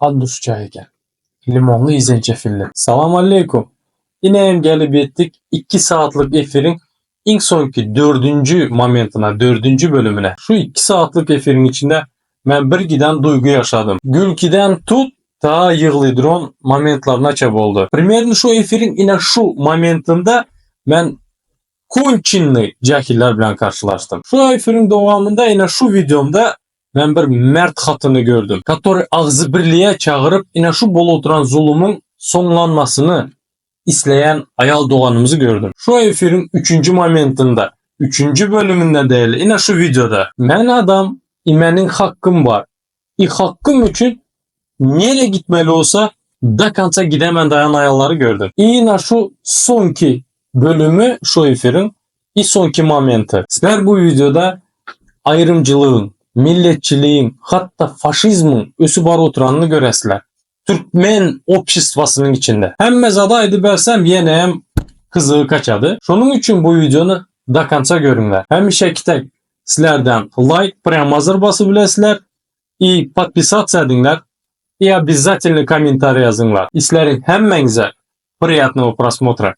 ad düşeceğiken. Limonlu izencefilli. Salam aleykum. Yine hem gelip ettik 2 saatlik efirin ilk sonki dördüncü momentine, dördüncü bölümüne. Şu 2 saatlik efirin içinde ben bir giden duygu yaşadım. Gülkiden tut ta yığılıdron momentlarına çab oldu. Примерно şu efirin yine şu momentinde ben Kunçinli cahiller bilen karşılaştım. Şu efirin devamında yine şu videomda ben bir mert hatını gördüm. Который ağzı birliğe çağırıp yine şu bol oturan zulümün sonlanmasını isteyen ayal doğanımızı gördüm. Şu efirin 3. momentinde, 3. bölümünde değil yine şu videoda. Ben adam, imenin hakkım var. İ hakkım için nereye gitmeli olsa Dakansa gidemen dayan ayalları gördüm. Yine şu sonki bölümü şu efirin bir sonki momenti. Sizler bu videoda ayrımcılığın, milletçiliğin, hatta faşizmin ösü bar oturanını göresizler. Türkmen обществосының içinde. Hem mezada edip versem yine hem kızığı kaçadı. Şunun için bu videonu da kança görünler. Hem şekilde sizlerden like, прям hazır bası bilesizler. И подписаться edinler. И обязательно комментарий yazınlar. İslerin hemmenize приятного просмотра.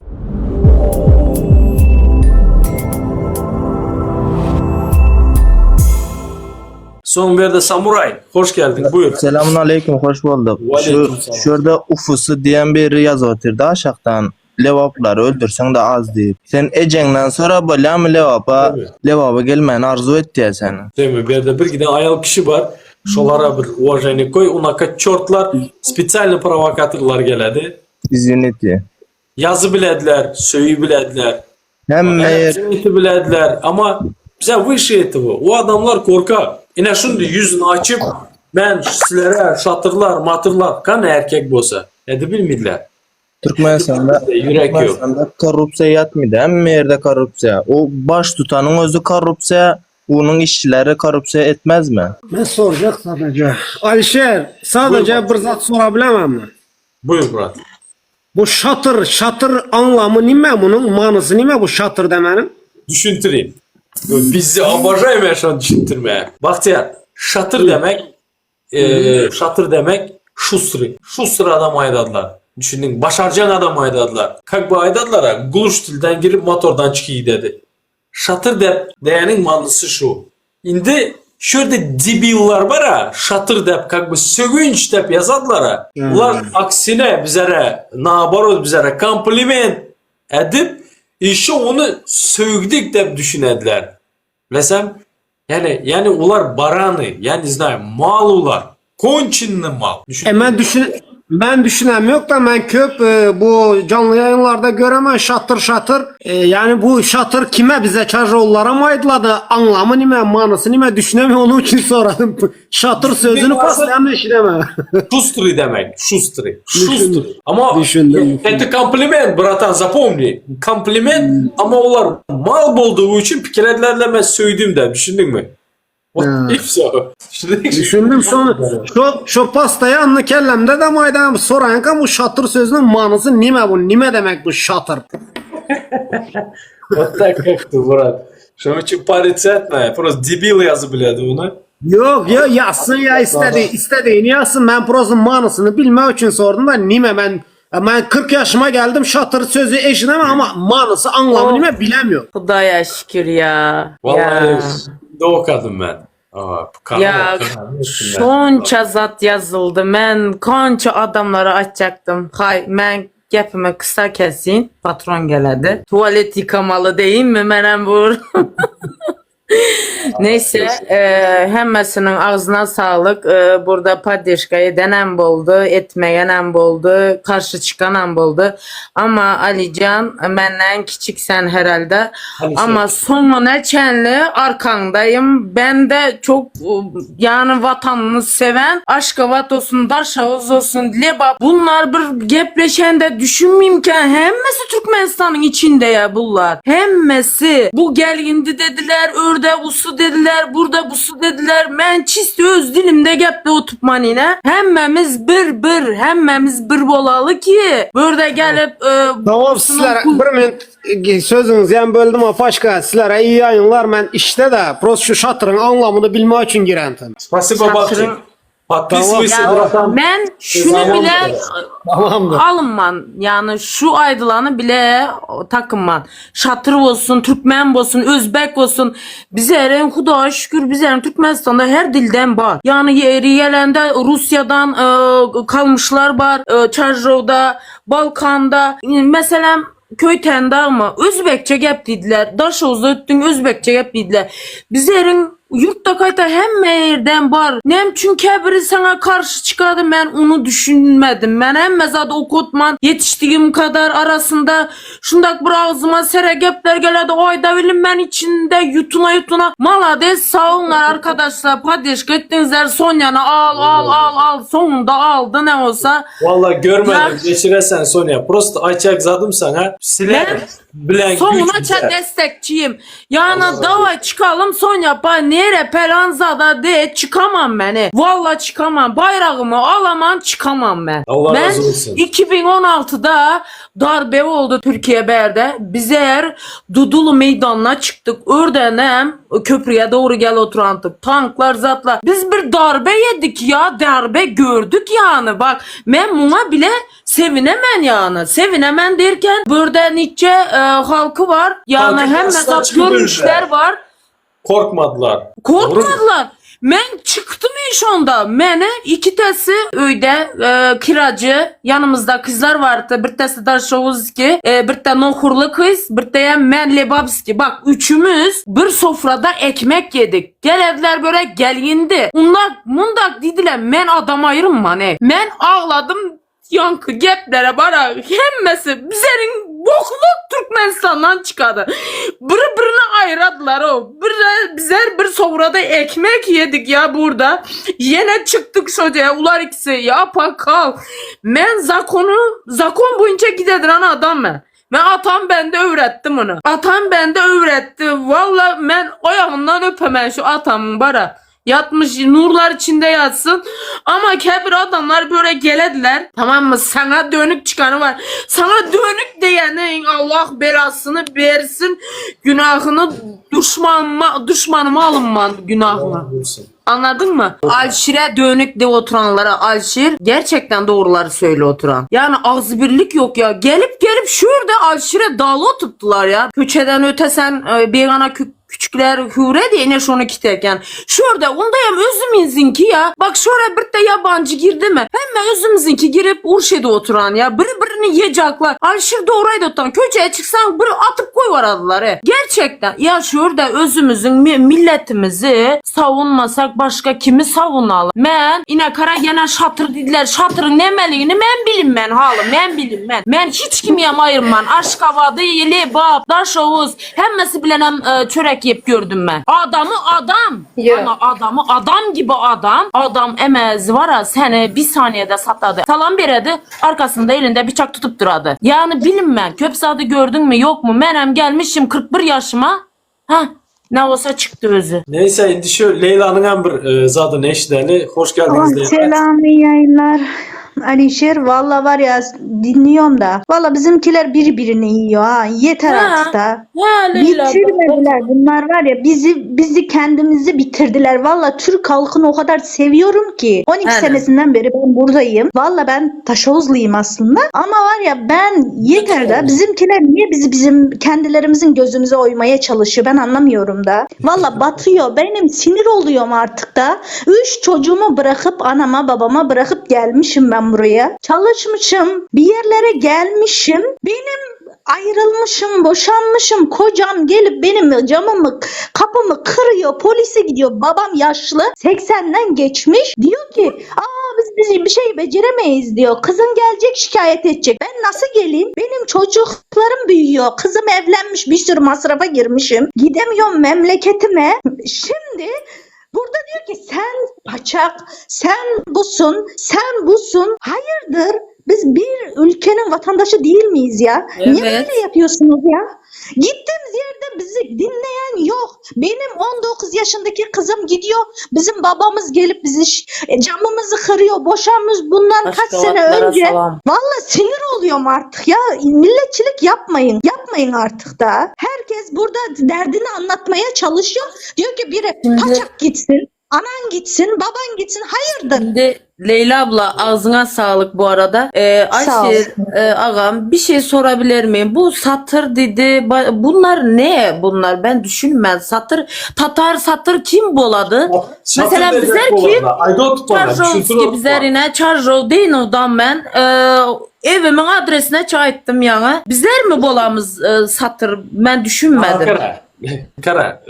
Son bir de samuray. Hoş geldin. Buyur. Selamun aleyküm, hoş bulduk. Şu, Aleykümselam. şurada ufusu diyen biri yazı oturdu aşağıdan. Levapları öldürsen de az deyip. Sen ecengden sonra böyle mi levapa? Tabii. Levapa gelmeni arzu etti ya seni. Değil mi? Bir yerde bir giden ayal kişi var. Şolara bir уважение koy. Onaka çortlar, spesialni provokatörler geledi. Izuniti. Yazı bilediler, söyü bilediler. Hem meğer Hayatı bilediler. Ama bize выше этого. O adamlar korkak. Yine şimdi yüzünü açıp ben sizlere şatırlar, matırlar. Kan erkek bolsa. Edi bilmediler. Türkmenistan'da Yürek yok. Korrupsiya yatmıydı. Hem meğerde korrupsiya. O baş tutanın özü korrupsiya. Onun işçileri korrupsiya etmez mi? Ben soracak sadece. Alişer sadece Buyur. bir zat sorabilemem mi? Buyur Murat. Bu şatır, şatır anlamı nime bunun? Manısı nime bu şatır demenin? Düşüntüreyim. Bizi обожаем ya şu an düşüntürmeye. Bahtiyar, şatır demek, e, şatır demek şustri. Şustri adam aydadılar. Düşündün, başarcan adam aydadılar. Как бы aydadılar ha, guluş tilden girip motordan çıkıyor dedi. Şatır de, deyenin manlısı şu. Indi şurada debillar var ha, şatır dep, как бы sövünç dep yazadılar ha. Ular aksine bizlere, nabarot bizlere kompliment edip işi onu sövgdik deb düşünediler. Mesela yani yani ular baranı yani ne mal ular. Konçinli mal. Düşün. E ben düşün ben düşünem yok da ben köp e, bu canlı yayınlarda göremem şatır şatır. E, yani bu şatır kime bize Çarjoğullara mı aitladı? Anlamı nime, manısı nime düşünemiyorum onun için soradım. şatır sözünü varsa- paslayan işleme. Шустрый demek. Шустрый. Düşündüm. Шустрый. Ama Düşündüm. это комплимент, братан, запомни. Kompliment ama onlar mal olduğu için pikirlerle ben söyledim de. Düşündün mü? Ha. İf so. Düşündüm sonra şu, şu pastayı anlı kellemde de maydan soran ki bu şatır sözünün manısı nime bu? Nime demek bu şatır? Вот так как-то, брат. Что очень париться etme. Просто дебил yazı biledi onu. Yok yok yazsın ya istedi istediğini yazsın ben prosun manısını bilmek için sordum da nime ben ben 40 yaşıma geldim şatır sözü eşinemem ama manısı anlamı nime bilemiyorum. Hudaya şükür ya. Vallahi ya. doğukadım ben. Aa, Ya şonça zat yazıldı. Ben konça adamlara açacaktım. Hay ben gepimi kısa kesin. Patron geledi. Tuvalet yıkamalı değil mi menem bu? Neyse e, hemmesinin ağzına sağlık. E, burada padişkayı denen boldu, etmeyen boldu, karşı çıkan boldu. Ama Alican benden küçüksen herhalde. Hani Ama sonra neçenli arkandayım. Ben de çok e, yani vatanını seven, aşkı vat olsun, daşavuz olsun, leba. Bunlar bir gepleşen de düşünmeyeyim ki hemmesi Türkmenistan'ın içinde ya bunlar. Hemmesi. Bu gelgindi dediler, örde usu dediler, burada busu dediler. Ben çisti öz dilimde geple otup manine. Hemmemiz bir bir, hemmemiz bir bolalı ki. Burada gelip e, Tamam busunu sizlere kul- bir minut sözünüz yani böldüm ama başka sizlere iyi yayınlar ben işte de pros şu şatırın anlamını bilmek için girendim. Спасибо, Бахти. Biz Tamam. Yani bırakan ben şunu bile Tamamdır. alınman. Yani şu aydılanı bile takınman. Şatır olsun, Türkmen olsun, Özbek olsun. Bize eren Huda şükür bize eren Türkmenistan'da her dilden var. Yani yeri gelende Rusya'dan e, kalmışlar var. E, Çarjov'da, Balkan'da. Mesela köy tende ama Özbekçe gep dediler. Daşovuzda öttün Özbekçe gep dediler. Bizlerin yurtta kayta hem yerden var. Nem çünkü biri sana karşı çıkardı ben onu düşünmedim. Ben hem mezada okutman yetiştiğim kadar arasında şundak bir ağzıma sere gepler geledi. Ayda bilim ben içinde yutuna yutuna. Malades sağ olun arkadaşlar. Padeş gittiğinizler Sonya'nı al al al al. Sonunda aldı ne olsa. Valla görmedim. Ya- Geçiresen Sonya. Prosto açak zadım sana. Siler. Bilen Sonuna bize. destekçiyim. Yani davay çıkalım son yapar. Nere pelanzada de çıkamam beni. Valla çıkamam. Bayrağımı alamam çıkamam ben. Allah ben razı olsun. 2016'da darbe oldu Türkiye Ber'de. Bizer Dudulu meydanına çıktık. Ördenem köprüye doğru gel oturantık. Tanklar zatlar. Biz bir darbe yedik ya. Darbe gördük yani. Bak ben buna bile sevinemen yani. Sevinemen derken burada nice e, halkı var. Yani Halkı hem asla çıkmıyor görmüşler var. Korkmadılar. Korkmadılar. Ben çıktım iş onda. Mene iki tesi öyde e, kiracı yanımızda kızlar vardı. Bir tesi Darşovuzki, e, bir de Nohurlu kız, bir de men Lebabski. Bak üçümüz bir sofrada ekmek yedik. Gelediler böyle gelindi. Onlar mundak dediler men adam ayırma ne. Men ağladım yankı geplere bara hemmesi bizerin bokluk Türkmenistan'dan çıkadı. Birbirine ayradılar o. Bir, bizer bir sofrada ekmek yedik ya burada. Yine çıktık şuraya ular ikisi yapa kal. Men zakonu zakon boyunca gidedir adam ben. Ve atam bende öğrettim onu. Atam bende öğretti. Valla ben ayağından öpemem şu atamın bara. Yatmış nurlar içinde yatsın. Ama kebir adamlar böyle gelediler. Tamam mı? Sana dönük çıkanı var. Sana dönük diyenin Allah belasını versin. Günahını düşmanıma, düşmanıma alınma günahını. Allah olsun. Anladın mı? Alşire dönük de oturanlara Alşir gerçekten doğruları söyle oturan. Yani ağzı birlik yok ya. Gelip gelip şurada Alşire dağlı tuttular ya. Köçeden ötesen e, begana kü- küçükler hure diye ne şunu kiteken. Şurada ondayım özümüzünki ya. Bak şuraya bir de yabancı girdi mi? Hemen özümüzünki girip Urşe'de oturan ya. Birbirini yiyecekler. Alşir doğraydı oturan. Köçeye çıksan bir atıp koy var adılar he. Gerçekten ya şurada özümüzün mi- milletimizi savunmasak başka kimi savunalım? Men yine kara yine şatır dediler. Şatırın nemeliğini men bilin ben halım. Men bilin men. Men hiç kimiyem ayırman. Aşk havadı yeli bab. Daş oğuz. Hemmesi bilenem e, çörek yiyip gördüm ben. Adamı adam. Ya. Yani adamı adam gibi adam. Adam emez var ya seni bir saniyede satadı. Salam beredi. Arkasında elinde bıçak tutup duradı. Yani bilin ben. Köpsadı gördün mü yok mu? Menem gelmişim 41 yaşıma. Ha ne olsa çıktı özü. Neyse indi şu Leyla'nın hem bir e, zadı neşteri. Hoş geldiniz Leyla. Selam yayınlar. Alişer valla var ya dinliyorum da. Valla bizimkiler birbirini yiyor ha. Yeter Ha. artık da. Leyla. Bitirmediler bunlar var ya bizi bizi kendimizi bitirdiler. Valla Türk halkını o kadar seviyorum ki. 12 Aynen. senesinden beri ben buradayım. Valla ben Taşovuzluyum aslında. Ama var ya ben yeter da bizimkiler niye bizi bizim kendilerimizin gözümüze oymaya çalışıyor ben anlamıyorum da. Valla batıyor. Benim sinir oluyorum artık da. Üç çocuğumu bırakıp anama babama bırakıp gelmişim ben buraya. Çalışmışım. Bir yerlere gelmişim. Benim ayrılmışım, boşanmışım. Kocam gelip benim camımı, kapımı kırıyor. Polise gidiyor. Babam yaşlı. 80'den geçmiş. Diyor ki aa biz, biz bir şey beceremeyiz diyor. Kızın gelecek şikayet edecek. Ben nasıl geleyim? Benim çocuklarım büyüyor. Kızım evlenmiş. Bir sürü masrafa girmişim. Gidemiyorum memleketime. Şimdi Burada diyor ki sen paçak, sen busun, sen busun. Hayırdır? Biz bir ülkenin vatandaşı değil miyiz ya? Niye Evet. böyle yapıyorsunuz ya? Gittiğimiz yerde bizi dinleyen yok. Benim 19 yaşındaki kızım gidiyor. Bizim babamız gelip bizi e, camımızı kırıyor. Boşanmış bundan kaç sene önce. salam. Valla sinir oluyorum artık ya. Milletçilik yapmayın. Yapmayın artık da. Herkes burada derdini anlatmaya çalışıyor. Diyor ki biri Şimdi- paçak gitsin. Anan gitsin, baban gitsin. Hayırdır? Şimdi Leyla abla ağzına sağlık bu arada. Ee, Ayşe e, ağam bir şey sorabilir miyim? Bu satır dedi. Bunlar ne bunlar? Ben düşünmem. Satır Tatar satır kim boladı? Mesela Şatır bizler diyecek bu ki arada. Ayda tutma. Çarjovski bizlerine Çarjov deyin odan ben e, evimin adresine çayıttım yani. Bizler mi bolamız e, satır? Ben düşünmedim. Kara. Kara.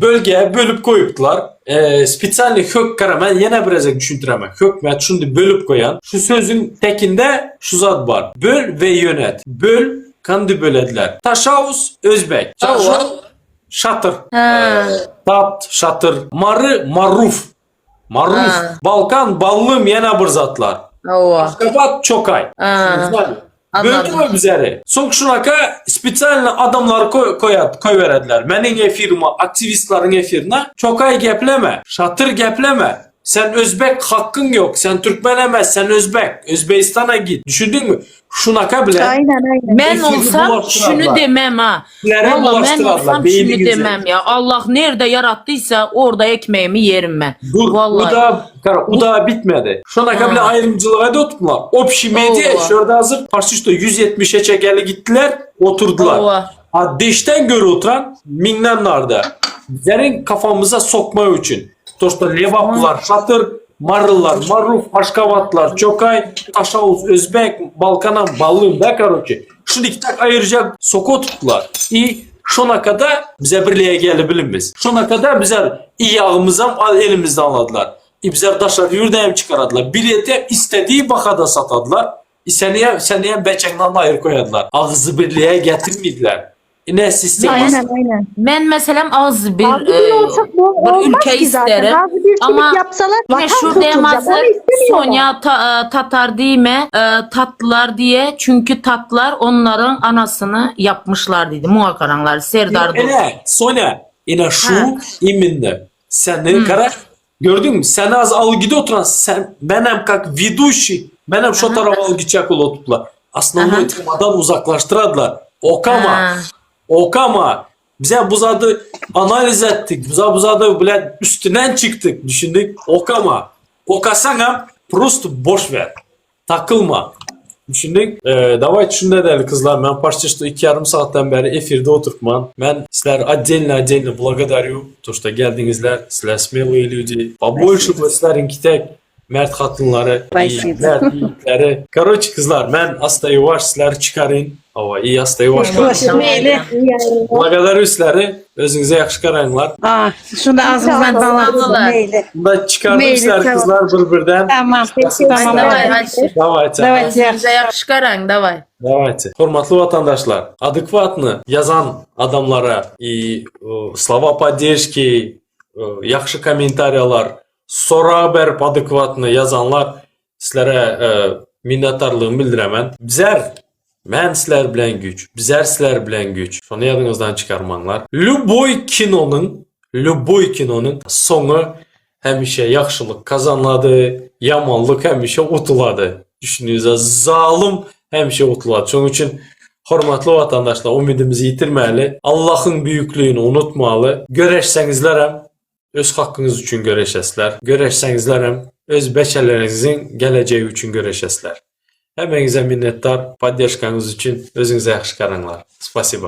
Bölgeye bölüp koyuptular. E, spesialni hök kara. Ben yine biraz düşündüremem. Hök ben şimdi bölüp koyan. Şu sözün tekinde şu zat var. Böl ve yönet. Böl kandı bölediler. Taşavuz Özbek. Çarşov Şatır. Ha. Tat, şatır. Marı, maruf. Maruf. Ha. Balkan, ballım yana bir zatlar. Ova. Kapat çokay. Ha. Anladım. mü bizleri? Son şunaka spesialni adamlar koy, koyat, koy verediler. Menin efirma, aktivistlerin efirine çokay gepleme, şatır gepleme. Sen Özbek hakkın yok. Sen Türkmen emez, sen Özbek. Özbekistan'a git. Düşündün mü? Şunaka bile Aynen aynen. Ben olsam şunu demem ha. Valla ben olsam şunu güzel. demem ya. Allah nerede yarattıysa orada ekmeğimi yerim ben. Dur, Vallahi. bu da, kara, bu da bitmedi. Şunaka bile ayrımcılığa da tuttular. Opşi medya Allah. şurada hazır. Parçışta 170'e çekerli gittiler, oturdular. Ova. Ha deşten göre oturan minnemlerde. Bizlerin kafamıza sokma için. Toşta levaplar, şatır, marıllar, maruf, aşkavatlar, çokay, taşavuz, özbek, balkanan, ballığım da karoçi. Şunu iki tak ayıracak soku tuttular. İyi. Şuna kadar bize birliğe geldi bilimiz. Şuna kadar bize iyi ağımızdan elimizden anladılar. Bize taşlar yürüdeyim çıkaradılar. Bileti istediği bakada satadılar. Seneye, seneye beçekten ayrı koyadılar. Ağzı birliğe getirmediler. Ne sistem? Aynen aynen. Ben mesela az bir, e, olsak bu bir olmaz ülke ki zaten. isterim. Bir Ama Ama yapsalar Yine vatan şurada kurtulacak. Onu istemiyorlar. Sonya ta- e, Tatar değil mi? E, tatlılar diye. Çünkü tatlılar onların anasını yapmışlar dedi. Muhakaranlar Serdar Dur. Ene, Sonya, ine şu Ha. iminne. Sen ne kara? Gördün mü? Sen az al gidi oturan sen benim kak viduşi benim şu tarafa al gidecek ol oturttular. Aslında Aha. onu temadan uzaklaştırdılar. Okama. Ha. Okama. Bize buzadı analiz ettik. Bize buzadı bile üstünden çıktık. Düşündük. Okama. Okasana просто boş ver. Takılma. Düşündük. E, давайте şunda değerli kızlar. Ben başta iki yarım saatten beri efirde oturtman. Ben sizler отдельно отдельно благодарю. То, что geldinizler. Sizler смелые люди. Побольше бы sizlerin tek mert hatunları, iyi, mert yiğitleri. Короче kızlar ben hasta yavaş sizler çıkarın. Hava iyi hasta yavaş. Meyli. Благодарю sizleri. Özünüze yaxşı qarayınlar. Ah, şunu ağzınızdan Sağ olun. bağlı. Meyli. Bunda çıkardım Meyli, sizler tamam. kızlar bir-birden. Tamam. Tamam. Davay Ayşe. Давайте. Давайте. Bize yakışkaran davay. Давайте. Hurmatlı vatandaşlar, adekvatlı yazan adamlara и э, слова поддержки, э, yaxşı komentaryalar, soru haber adekvatlı yazanlar sizlere e, Mensler bilen güç, bizersler bilen güç. Şunu yadınızdan çıkarmanlar. Luboy kinonun, Luboy kinonun sonu həmişə yaxşılıq qazanladı, yamanlıq həmişə utuladı. Düşününüzə zalım həmişə utuladı. Onun üçün Hormatlı vatandaşlar, ümidimizi yitirməli, Allahın böyüklüyünü unutmalı. Görəşsənizlərəm, öz haqqınız üçün görəşəsizlər. Görəşsənizlərəm, öz bəçələrinizin gələcəyi üçün görəşəsizlər. Həmənizə minnətdar, podдержкаңız üçün özünüzə yaxşı qarınlar. Spasibo.